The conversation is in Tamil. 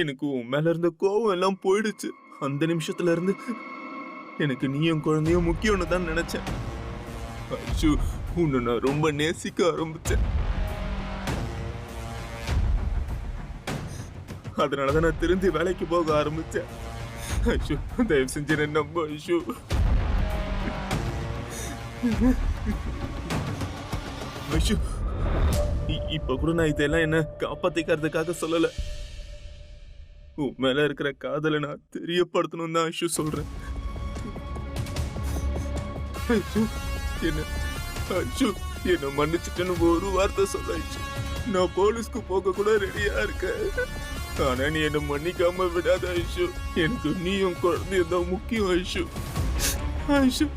எனக்கு உன் மேல இருந்த கோவம் எல்லாம் போயிடுச்சு. அந்த நிமிஷத்துல இருந்து எனக்கு நீயும் குழந்தையும் முக்கியம்னு தான் நினைச்சேன். அச்சு உன்னை நான் ரொம்ப நேசிக்க ஆரம்பிச்சேன். அதனாலதான் நான் திருந்தி வேலைக்கு போக ஆரம்பிச்சேன். ஐஷு தயவு செஞ்சு என்ன நம்ப ஐஷு ஐஷு இப்போ இப்ப கூட நான் இதெல்லாம் என்ன காப்பாத்திக்கிறதுக்காக சொல்லலை. உன் மேல இருக்கிற காதலை நான் தெரியப்படுத்தணும் தான் ஐஷு சொல்றேன். ஐஷு என்ன? ஐஷு என்ன மன்னிச்சுட்டேன்னு ஒரு வார்த்தை சொல்ல ஐஷு. நான் போலீஸ்க்கு போக கூட ரெடியா இருக்கேன். ஆனா நீ என்ன மன்னிக்காம விடாத ஐஷு. எனக்கு நீயும் குழந்தையும் தான் முக்கியம் ஐஷு. ஐஷு.